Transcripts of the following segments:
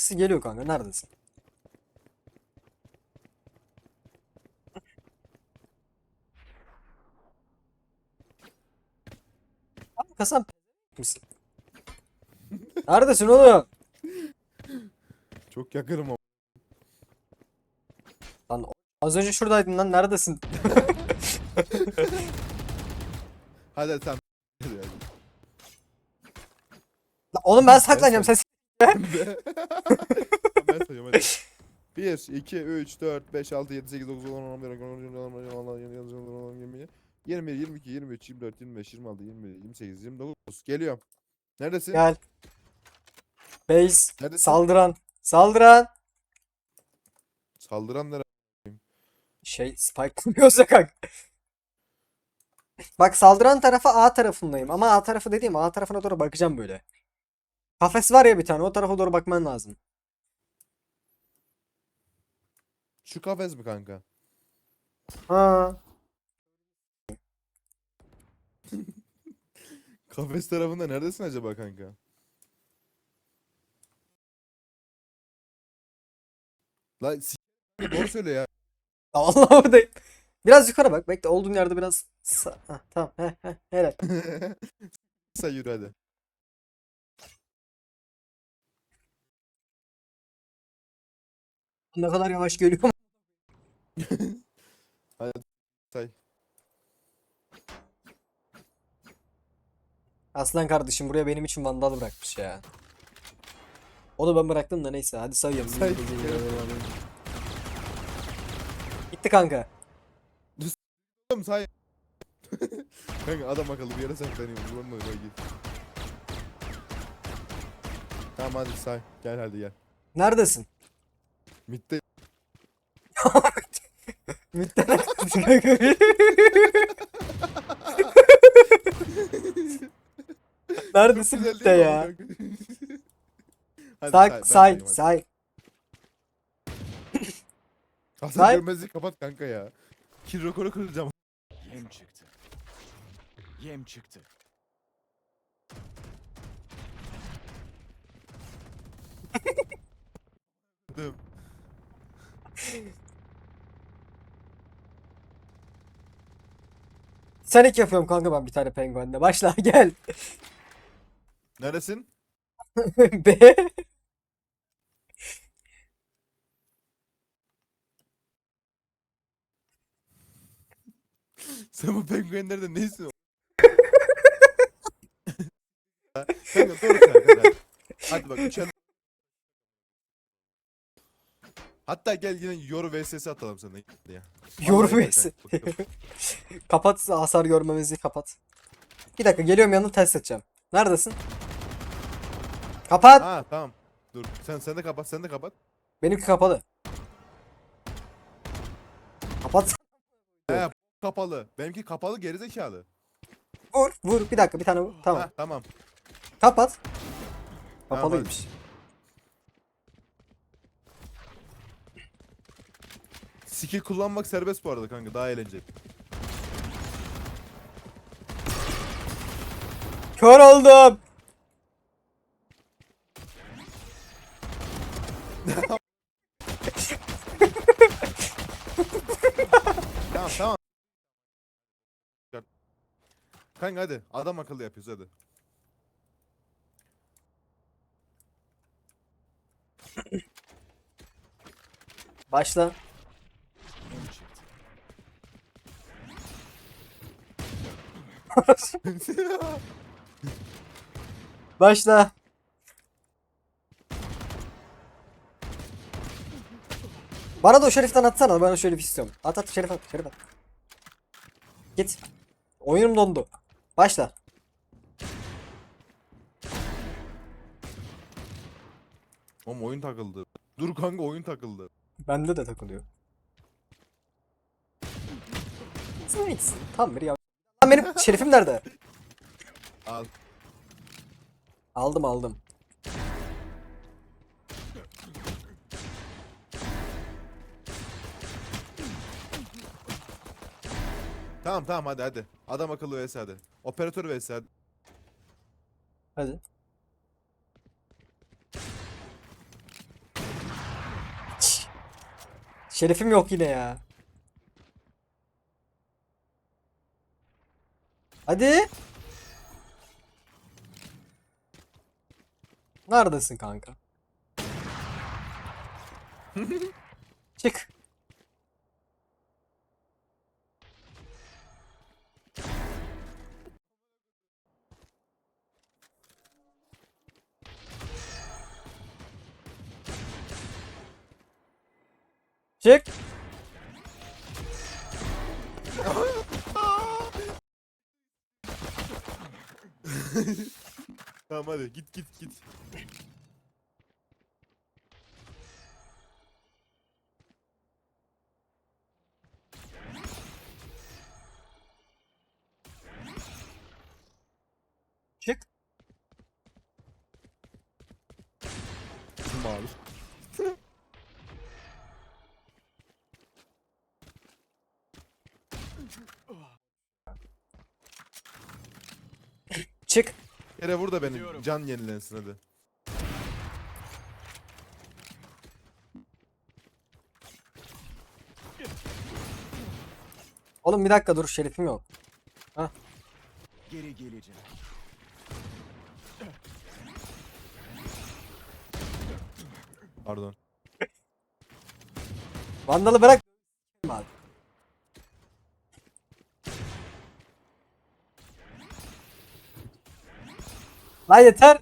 Sesi geliyor kanka. Neredesin? Kanka sen misin? Neredesin oğlum? Çok yakınım ama. Lan az önce şuradaydın lan neredesin? Hadi sen. Lan oğlum ben saklanacağım sen. ben sayıyorum hadi. 1, 2, 3, 4, 5, 6, 7, 8, 9, 10, 11, 12, 13, 14, 15, 16, 20, 21, 22, 23, 24, 25, 26, 27, 28, 29. Geliyorum. Neredesin? Gel. Base. Neredesin? Saldıran. Saldıran. Saldıran nere? Şey spike kuruyorsa kanka. Bak saldıran tarafı A tarafındayım ama A tarafı dediğim A tarafına doğru bakacağım böyle. Kafes var ya bir tane o tarafa doğru bakman lazım. Şu kafes mi kanka? Ha. Kafes tarafında neredesin acaba kanka? La s- doğru söyle ya. Allah oradayım. Biraz yukarı bak. Bekle olduğun yerde biraz sa- Hah, tamam. Heh, heh, helal. Sen yürü hadi. Ne kadar yavaş geliyorum. Say. Aslan kardeşim buraya benim için vandal bırakmış ya. Onu ben bıraktım da neyse hadi sayıyorum. Say. Gitti kanka. Oğlum say. Kanka adam akıllı bir yere saklanıyor. Vurma öyle git. Tamam hadi say. Gel hadi gel. Neredesin? Mitte Mütten Neredesin güzel Mitte ya? Hadi Say say hadi. say. Hasan say. görmezliği kapat kanka ya. Kill rekoru kıracağım. Yem çıktı. Yem çıktı. Dım. Sen ilk yapıyorum kanka ben bir tane penguenle. Başla gel. Neresin? B. Sen bu penguenlerden neysin? kanka doğru söyle kanka. Hadi bak üçen. Hatta gel yine Yor VSS atalım sana. Ya. Yor Vallahi VS. Kapat hasar görmemizi kapat. Bir dakika geliyorum yanına test edeceğim. Neredesin? Kapat. Ha tamam. Dur sen sen de kapat sen de kapat. Benimki kapalı. Kapat. He kapalı. Benimki kapalı gerizekalı. Vur vur bir dakika bir tane vur. Tamam. Ha, tamam. Kapat. Tamam, Kapalıymış. Skill kullanmak serbest bu arada kanka daha eğlenceli. Kör oldum. Tamam tamam. Kanka hadi adam akıllı yapıyoruz hadi. Başla. Yem çıktı. Başla. Bana da o şeriften atsana. Ben o şerif istiyorum. At at şerif at. Şerif at. Git. Oyunum dondu. Başla. Oğlum oyun takıldı. Dur kanka oyun takıldı. Bende de takılıyor. Nice. Tam bir ya. Lan benim şerefim nerede? Al. Aldım aldım. Tamam tamam hadi hadi. Adam akıllı vs hadi. Operatör vs hadi. Hadi. Şerefim yok yine ya. Hadi. Neredesin kanka? Çık. Çık. Tamam hadi git git git. Çık. Mavi. Çık. Yere vur da benim Gidiyorum. can yenilensin hadi. Oğlum bir dakika dur şerefim yok. Geri geleceğim. Pardon. Vandalı bırak. Abi. Lan yeter.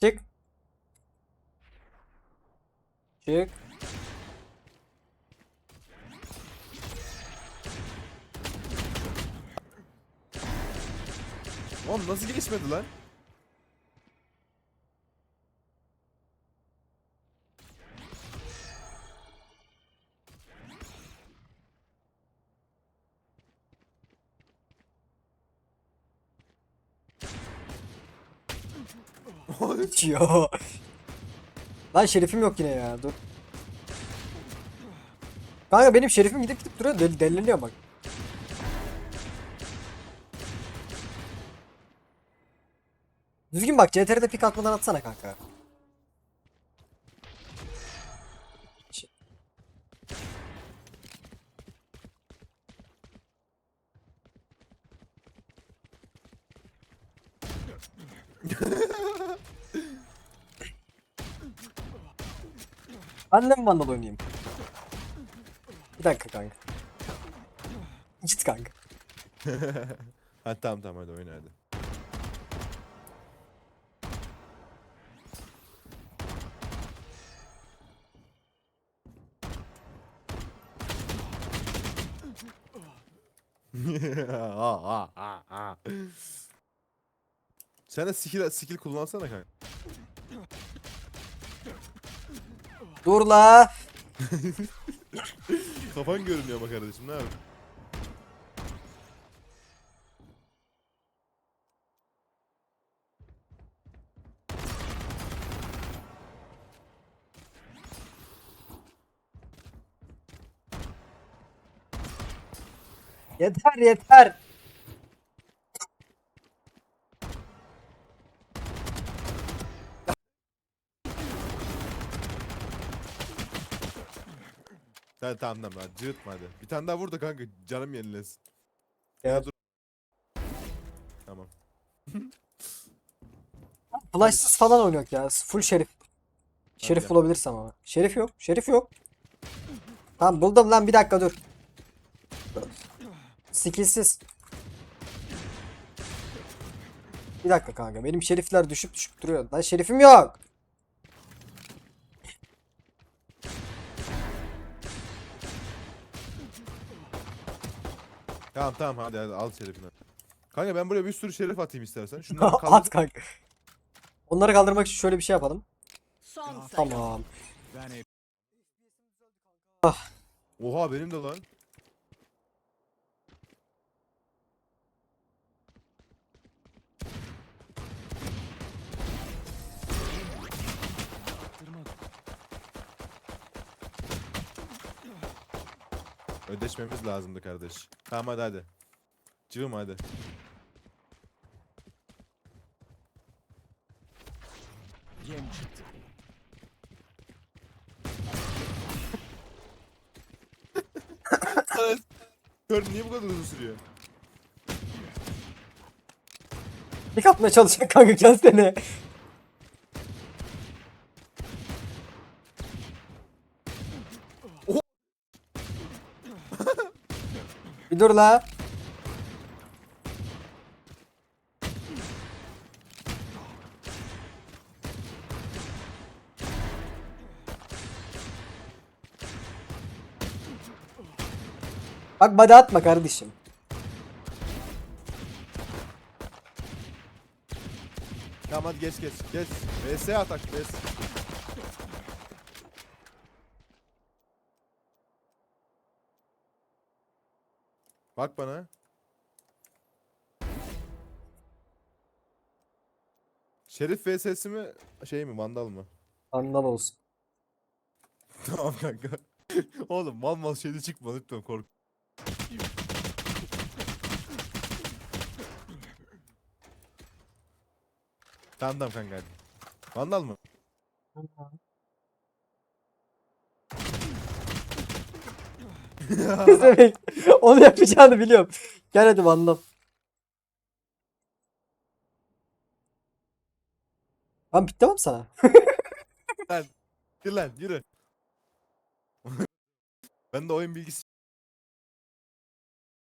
Çık. Çık. Oğlum nasıl geçmedi lan? Geçiyor. Lan şerifim yok yine ya. Dur. Kanka benim şerifim gidip gidip duruyor. Del deliniyor bak. Düzgün bak CTR'de pik atmadan atsana kanka. Ben de mi Vandal oynayayım? Bir dakika kanka. Git kanka. ha tamam tamam hadi oyna hadi. Aa, aa, aa. Sen de skill, skill kullansana kanka. Dur la. Kafan görünüyor ama kardeşim ne yapayım? Yeter yeter. Hadi tamam tamam hadi cıvıtma hadi. Bir tane daha vur da kanka canım yenilesin. Ya, dur. Tamam. Flashsız falan oynuyor ya. Full şerif. Şerif gel. bulabilirsem ama. Şerif yok. Şerif yok. Tamam buldum lan bir dakika dur. Skillsiz. Bir dakika kanka. Benim şerifler düşüp düşüp duruyor. Lan şerifim yok. Tamam tamam hadi hadi al şerefini. Kanka ben buraya bir sürü şeref atayım istersen. Şunları kaldır. At kanka. Onları kaldırmak için şöyle bir şey yapalım. Son sayı. Tamam. Ben hep Oha benim de lan. Ödeşmemiz lazımdı kardeş. Tamam hadi hadi. Cıvım hadi. Yem çıktı. Kör niye bu kadar uzun sürüyor? Bir kapmaya çalışacak kanka gel Bir dur la. Bak body atma kardeşim. Tamam hadi geç geç geç. VS atak VS. Bak bana. Şerif VS'si mi şey mi Vandal mı? Anlam olsun. tamam kanka. Oğlum mal mal şeyde çıkma lütfen kork. Tamam tamam kanka hadi. Vandal mı? Demek onu yapacağını biliyorum. Gel hadi anlam. Ben bitti mi sana? Lan. Yürü lan yürü. ben de oyun bilgisi